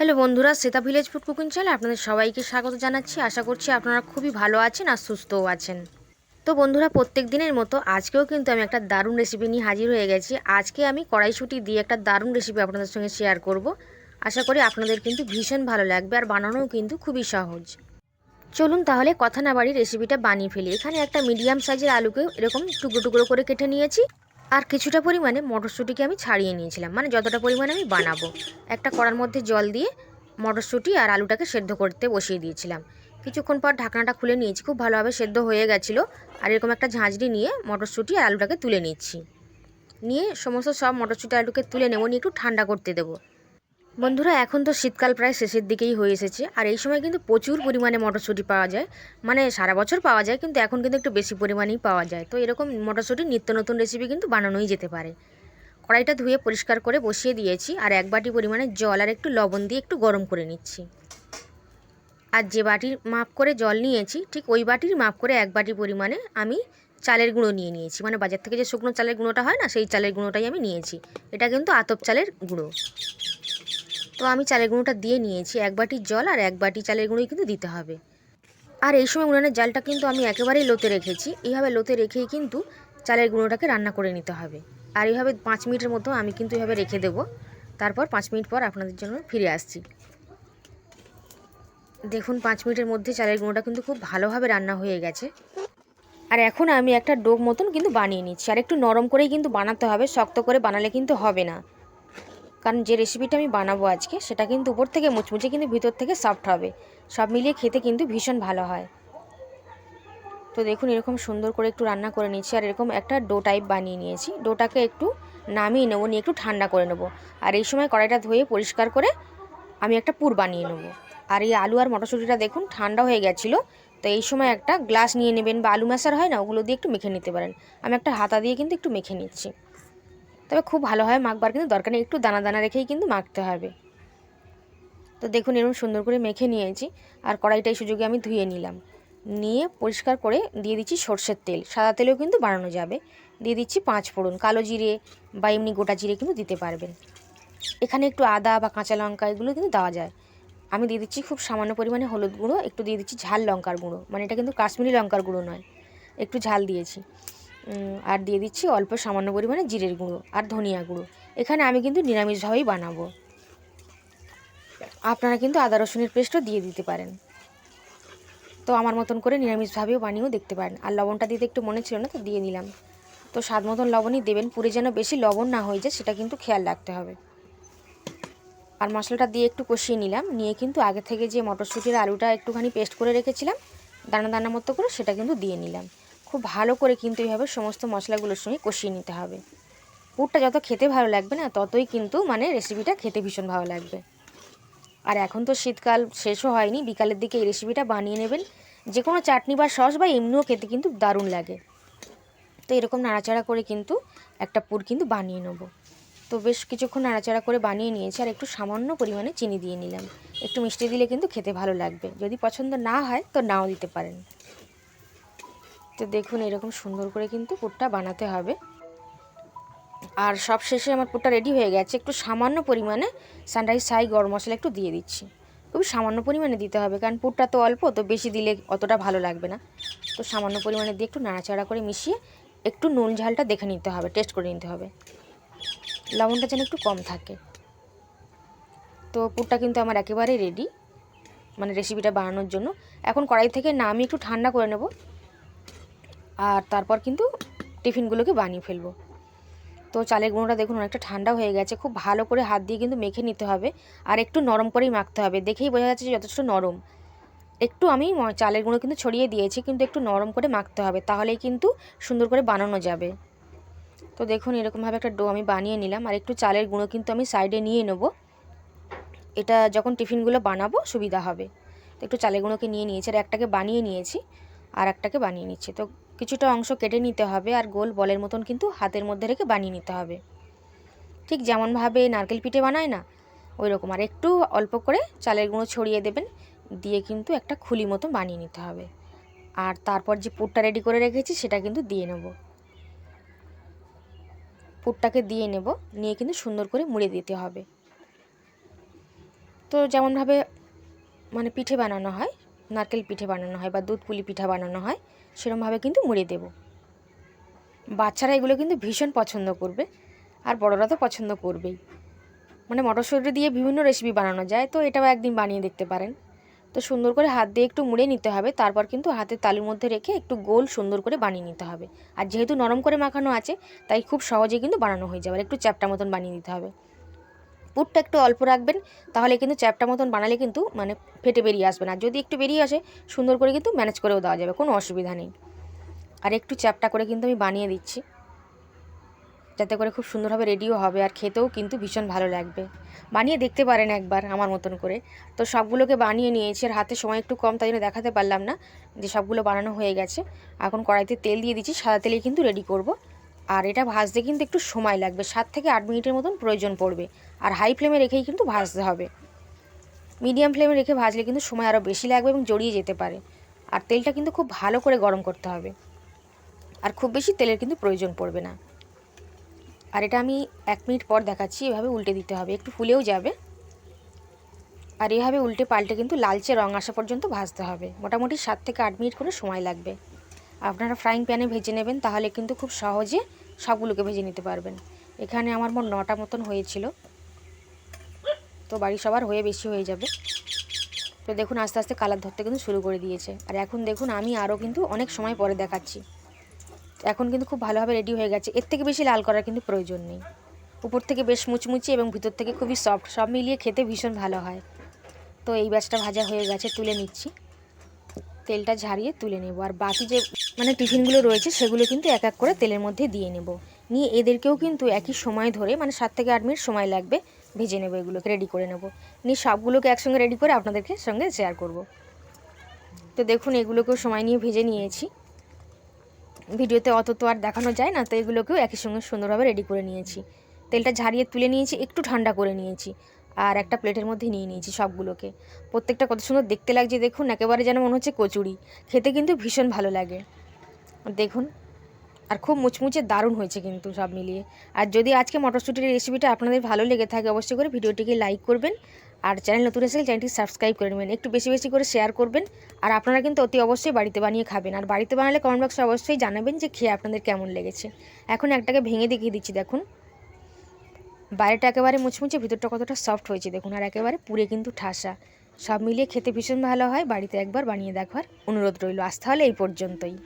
Hello বন্ধুরা সেতা village food cooking চ্যানেলে আপনাদের সবাইকে স্বাগত জানাচ্ছি। আশা করছি আপনারা খুবই ভালো আছেন আর সুস্থও আছেন। তো বন্ধুরা, প্রত্যেক দিনের মতো আজকেও কিন্তু আমি একটা দারুণ রেসিপি নিয়ে হাজির হয়ে গেছি। আজকে আমি কড়াইশুঁটি দিয়ে একটা দারুণ রেসিপি আপনাদের সঙ্গে শেয়ার করব। আশা করি আপনাদের কিন্তু ভীষণ ভালো লাগবে আর বানানোও কিন্তু খুবই সহজ। চলুন তাহলে কথা না বাড়ি রেসিপিটা বানিয়ে ফেলি। এখানে একটা মিডিয়াম সাইজের আলুকে এরকম টুকরো টুকরো করে কেটে নিয়েছি। আর কিছুটা পরিমাণে মটরশুঁটিকে আমি ছাড়িয়ে নিয়েছিলাম। মানে যতটা পরিমাণে আমি বানাবো। একটা কড়ার মধ্যে জল দিয়ে মটরশুঁটি আর আলুটাকে সেদ্ধ করতে বসিয়ে দিয়েছিলাম। কিছুক্ষণ পর ঢাকনাটা খুলে নিয়েছি। খুব ভালোভাবে সেদ্ধ হয়ে গেছিল। আর এরকম একটা ঝাঁঝরি নিয়ে মটরশুঁটি আর আলুটাকে তুলে নিচ্ছি। নিয়ে সমস্ত সব মটরশুঁটি আলুকে তুলে নেব। নিয়ে একটু ঠান্ডা করতে দেবো। বন্ধুরা, এখন তো শীতকাল প্রায় শেষের দিকেই হয়ে এসেছে, আর এই সময় কিন্তু প্রচুর পরিমাণে মটরশুঁটি পাওয়া যায়। মানে সারা বছর পাওয়া যায়, কিন্তু এখন কিন্তু একটু বেশি পরিমাণেই পাওয়া যায়। তো এরকম মটরশুঁটির নিত্য নতুন রেসিপি কিন্তু বানানোই যেতে পারে। কড়াইটা ধুয়ে পরিষ্কার করে বসিয়ে দিয়েছি, আর এক বাটি পরিমাণে জল আর একটু লবণ দিয়ে একটু গরম করে নিচ্ছি। আর যে বাটির মাপ করে জল নিয়েছি, ঠিক ওই বাটির মাপ করে এক বাটি পরিমাণে আমি চালের গুঁড়ো নিয়ে নিয়েছি। মানে বাজার থেকে যে শুকনো চালের গুঁড়োটা হয় না, সেই চালের গুঁড়োটাই আমি নিয়েছি। এটা কিন্তু আতপ চালের গুঁড়ো। তো আমি চালের গুঁড়োটা দিয়ে নিয়েছি, এক বাটি জল আর এক বাটি চালের গুঁড়োই কিন্তু দিতে হবে। আর এই সময় উনানের জালটা কিন্তু আমি একেবারেই লোতে রেখেছি, এইভাবে লোতে রেখেই কিন্তু চালের গুঁড়োটাকে রান্না করে নিতে হবে। আর এইভাবে পাঁচ মিনিটের মতো আমি কিন্তু এভাবে রেখে দেবো। তারপর পাঁচ মিনিট পর আপনাদের জন্য ফিরে আসছি। দেখুন, পাঁচ মিনিটের মধ্যে চালের গুঁড়োটা কিন্তু খুব ভালোভাবে রান্না হয়ে গেছে। আর এখন আমি একটা ডোব মতন কিন্তু বানিয়ে নিচ্ছি। আর একটু নরম করেই কিন্তু বানাতে হবে, শক্ত করে বানালে কিন্তু হবে না। কারণ যে রেসিপিটা আমি বানাবো আজকে, সেটা কিন্তু উপর থেকে মুচমুচে কিন্তু ভিতর থেকে সফট হবে। সব মিলিয়ে খেতে কিন্তু ভীষণ ভালো হয়। তো দেখুন, এরকম সুন্দর করে একটু রান্না করে নিয়েছি, আর এরকম একটা ডো টাইপ বানিয়ে নিয়েছি। ডোটাকে একটু নামিয়ে নেব, নিয়ে একটু ঠান্ডা করে নেব। আর এই সময় কড়াইটা ধুয়ে পরিষ্কার করে আমি একটা পুর বানিয়ে নেব। আর এই আলু আর মটরশুঁটিটা দেখুন, ঠান্ডা হয়ে গেছিল। তো এই সময় একটা গ্লাস নিয়ে নেবেন, বা আলু মেশার হয় না, ওগুলো দিয়ে একটু মেখে নিতে পারেন। আমি একটা হাতা দিয়ে কিন্তু একটু মেখে নিচ্ছি। তবে খুব ভালো হয় মাখবার, কিন্তু দরকার নেই। একটু দানা দানা রেখেই কিন্তু মাখতে হবে। তো দেখুন, এরকম সুন্দর করে মেখে নিয়েছি। আর কড়াইটাই সুযোগে আমি ধুয়ে নিলাম। নিয়ে পরিষ্কার করে দিয়ে দিচ্ছি সর্ষের তেল। সাদা তেলেও কিন্তু বানানো যাবে। দিয়ে দিচ্ছি পাঁচ ফোড়ন। কালো জিরে বা এমনি গোটা জিরে কিন্তু দিতে পারবেন। এখানে একটু আদা বা কাঁচা লঙ্কা এগুলো কিন্তু দেওয়া যায়। আমি দিয়ে দিচ্ছি খুব সামান্য পরিমাণে হলুদ গুঁড়ো। একটু দিয়ে দিচ্ছি ঝাল লঙ্কার গুঁড়ো। মানে এটা কিন্তু কাশ্মীরি লঙ্কার গুঁড়ো নয়। একটু ঝাল দিয়েছি। আর দিয়ে দিচ্ছি অল্প সামান্য পরিমাণে জিরের গুঁড়ো আর ধনিয়া গুঁড়ো। এখানে আমি কিন্তু নিরামিষভাবেই বানাবো। আপনারা কিন্তু আদা রসুনের পেস্টও দিয়ে দিতে পারেন। তো আমার মতন করে নিরামিষভাবেও বানিয়েও দেখতে পারেন। আর লবণটা দিতে একটু মনে ছিল না, তো দিয়ে দিলাম। তো স্বাদ মতন লবণই দেবেন। পুরে যেন বেশি লবণ না হয়ে যায়, সেটা কিন্তু খেয়াল রাখতে হবে। আর মশলাটা দিয়ে একটু কষিয়ে নিলাম। নিয়ে কিন্তু আগে থেকে যে মটরশুঁটির আলুটা একটুখানি পেস্ট করে রেখেছিলাম, দানা দানা মতো করে সেটা কিন্তু দিয়ে নিলাম। খুব ভালো করে কিন্তু এইভাবে সমস্ত মশলাগুলোর সঙ্গে কষিয়ে নিতে হবে। পুরটা যত খেতে ভালো লাগবে না, ততই কিন্তু মানে রেসিপিটা খেতে ভীষণ ভালো লাগবে। আর এখন তো শীতকাল শেষও হয়নি, বিকালের দিকে এই রেসিপিটা বানিয়ে নেবেন। যে কোনো চাটনি বা সস বা এমনিও খেতে কিন্তু দারুণ লাগে। তো এরকম নাড়াচাড়া করে কিন্তু একটা পুর কিন্তু বানিয়ে নেব। তো বেশ কিছুক্ষণ নাড়াচাড়া করে বানিয়ে নিয়েছি আর একটু সামান্য পরিমাণে চিনি দিয়ে নিলাম। একটু মিষ্টি দিলে কিন্তু খেতে ভালো লাগবে। যদি পছন্দ না হয় তো নাও দিতে পারেন। তো দেখুন এরকম সুন্দর করে কিন্তু পুরটা বানাতে হবে। আর সব শেষে আমার পুরটা রেডি হয়ে গেছে। একটু সামান্য পরিমাণে সানরাইজ সাই গরম মশলা একটু দিয়ে দিচ্ছি। খুবই সামান্য পরিমাণে দিতে হবে, কারণ পুরটা তো অল্প, তো বেশি দিলে অতটা ভালো লাগবে না। তো সামান্য পরিমাণে দিয়ে একটু নাড়াচাড়া করে মিশিয়ে একটু নুন ঝালটা দেখে নিতে হবে টেস্ট করে নিতে হবে। লবণটা যেন একটু কম থাকে। তো পুরটা কিন্তু আমার একেবারে রেডি মানে রেসিপিটা বানানোর জন্য। এখন কড়াই থেকে নামিয়ে একটু ঠান্ডা করে নেব। আর তারপর কিন্তু টিফিনগুলোকে বানিয়ে ফেলব। তো চালের গুঁড়োটা দেখুন অনেকটা ঠান্ডা হয়ে গেছে, খুব ভালো করে হাত দিয়ে কিন্তু মেখে নিতে হবে আর একটু নরম করেই মাখতে হবে। দেখেই বোঝা যাচ্ছে যে যথেষ্ট নরম। একটু আমি চালের গুঁড়ো কিন্তু ছড়িয়ে দিয়েছি, কিন্তু একটু নরম করে মাখতে হবে, তাহলেই কিন্তু সুন্দর করে বানানো যাবে। তো দেখুন এরকমভাবে একটা ডো আমি বানিয়ে নিলাম আর একটু চালের গুঁড়ো কিন্তু আমি সাইডে নিয়ে নেব। এটা যখন টিফিনগুলো বানাবো সুবিধা হবে। তো একটু চালের গুঁড়োকে নিয়ে নিয়েছি আর একটাকে বানিয়ে নিয়েছি আর একটাকে বানিয়ে নিচ্ছি। তো কিছুটা অংশ কেটে নিতে হবে আর গোল বলের মতন কিন্তু হাতের মধ্যে রেখে বানিয়ে নিতে হবে। ঠিক যেমনভাবে নারকেল পিঠে বানায় না ওই রকম আর একটু অল্প করে চালের গুঁড়ো ছড়িয়ে দেবেন, দিয়ে কিন্তু একটা খুলি মতো বানিয়ে নিতে হবে। আর তারপর যে পুরটা রেডি করে রেখেছি সেটা কিন্তু দিয়ে নেব। পুরটাকে দিয়ে নেব, নিয়ে কিন্তু সুন্দর করে মুড়ে দিতে হবে। তো যেমনভাবে মানে পিঠে বানানো হয় নারকেল পিঠে বানানো হয় বা দুধ পুলি পিঠা বানানো হয়, সেরমভাবে কিন্তু মুড়ে দেব। বাচ্চারা এগুলো কিন্তু ভীষণ পছন্দ করবে, আর বড়রা তো পছন্দ করবেই। মানে মটরশুঁটি দিয়ে বিভিন্ন রেসিপি বানানো যায়, তো এটাও একদিন বানিয়ে দেখতে পারেন। তো সুন্দর করে হাত দিয়ে একটু মুড়ে নিতে হবে, তারপর কিন্তু হাতের তালুর মধ্যে রেখে একটু গোল সুন্দর করে বানিয়ে নিতে হবে। আর যেহেতু নরম করে মাখানো আছে, তাই খুব সহজে কিন্তু বানানো হয়ে যাবে একটু চ্যাপটা মতন বানিয়ে নিতে হবে। পুরটা একটু অল্প রাখবেন, তাহলে কিন্তু চ্যাপটা মতন বানালে কিন্তু মানে ফেটে বেরিয়ে আসবে না। যদি একটু বেরিয়ে আসে, সুন্দর করে কিন্তু ম্যানেজ করেও দেওয়া যাবে, কোনো অসুবিধা নেই। আর একটু চ্যাপটা করে কিন্তু আমি বানিয়ে দিচ্ছি, যাতে করে খুব সুন্দরভাবে রেডিও হবে আর খেতেও কিন্তু ভীষণ ভালো লাগবে। বানিয়ে দেখতে পারেন একবার আমার মতন করে। তো সবগুলোকে বানিয়ে নিয়েছি, আর হাতে সময় একটু কম, তাই জন্য দেখাতে পারলাম না যে সবগুলো বানানো হয়ে গেছে। এখন কড়াইতে তেল দিয়ে দিচ্ছি, সাদা তেলেই কিন্তু রেডি করব। আর এটা ভাজতে কিন্তু একটু সময় লাগবে, সাত থেকে আট মিনিটের মতন প্রয়োজন পড়বে। আর হাই ফ্লেমে রেখেই কিন্তু ভাজতে হবে। মিডিয়াম ফ্লেমে রেখে ভাজলে কিন্তু সময় আরও বেশি লাগবে এবং জড়িয়ে যেতে পারে। আর তেলটা কিন্তু খুব ভালো করে গরম করতে হবে। আর খুব বেশি তেলের কিন্তু প্রয়োজন পড়বে না। আর এটা আমি এক মিনিট পর দেখাচ্ছি, এভাবে উল্টে দিতে হবে। একটু ফুলেও যাবে। আর এভাবে উল্টে পাল্টে কিন্তু লালচে রং আসা পর্যন্ত ভাজতে হবে। মোটামুটি সাত থেকে আট মিনিট করে সময় লাগবে। আপনারা ফ্রাইং প্যানে ভেজে নেবেন, তাহলে কিন্তু খুব সহজে সবগুলোকে ভেজে নিতে পারবেন। এখানে আমার মোট নটা মতন হয়েছিল। তো বাড়ি সবার হয়ে বেশি হয়ে যাবে। তো দেখুন আস্তে আস্তে কালার ধরতে কিন্তু শুরু করে দিয়েছে। আর এখন দেখুন আমি আরও কিন্তু অনেক সময় পরে দেখাচ্ছি। এখন কিন্তু খুব ভালোভাবে রেডি হয়ে গেছে। এর থেকে বেশি লাল করার কিন্তু প্রয়োজন নেই। উপর থেকে বেশ মুচমুচি এবং ভিতর থেকে খুবই সফট সব মিলিয়ে খেতে ভীষণ ভালো হয়। তো এই ব্যাচটা ভাজা হয়ে গেছে, তুলে নিচ্ছি। তেলটা ঝারিয়ে তুলে নেব। আর বাকি যে মানে টিফিনগুলো রয়েছে, সেগুলো কিন্তু এক এক করে তেলের মধ্যে দিয়ে নেব। নিয়ে এদেরকেও কিন্তু একই সময় ধরে মানে সাত থেকে আট মিনিট সময় লাগবে। ভেজে নেব এগুলোকে রেডি করে নেব। নিয়ে সবগুলোকে একসঙ্গে রেডি করে আপনাদেরকে সঙ্গে শেয়ার করব। তো দেখুন, এগুলোকেও সময় নিয়ে ভেজে নিয়েছি। ভিডিওতে অত তো আর দেখানো যায় না, তো এগুলোকেও একই সঙ্গে সুন্দরভাবে রেডি করে নিয়েছি। তেলটা ঝারিয়ে তুলে নিয়েছি, একটু ঠান্ডা করে নিয়েছি। আর একটা প্লেটের মধ্যে নিয়ে নিয়েছি সবগুলোকে। প্রত্যেকটা কত সুন্দর দেখতে লাগছে, দেখুন, একেবারে যেন মনে হচ্ছে কচুরি। খেতে কিন্তু ভীষণ ভালো লাগে। দেখুন আর খুব মুচমুচে দারুণ হয়েছে কিন্তু সব মিলিয়ে। আর যদি আজকে মটরশুটির রেসিপিটা আপনাদের ভালো লেগে থাকে, অবশ্যই করে ভিডিওটিকে লাইক করবেন। আর চ্যানেল নতুন এসে চ্যানেলটি সাবস্ক্রাইব করে নেবেন। একটু বেশি বেশি করে শেয়ার করবেন। আর আপনারা কিন্তু অতি অবশ্যই বাড়িতে বানিয়ে খাবেন। আর বাড়িতে বানালে কমেন্ট বক্সে অবশ্যই জানাবেন যে খেয়ে আপনাদের কেমন লেগেছে। এখন একটাকে ভেঙে দেখিয়ে দিচ্ছি, দেখুন। বাইরেটা একেবারে মুচমুচে, ভিতরটা কতটা সফট হয়েছে, দেখুন। আর একেবারে পুরে কিন্তু ঠাসা। সব মিলিয়ে খেতে ভীষণ ভালো হয়। বাড়িতে একবার বানিয়ে দেখবার অনুরোধ রইল। আজ তাহলে এই পর্যন্তই।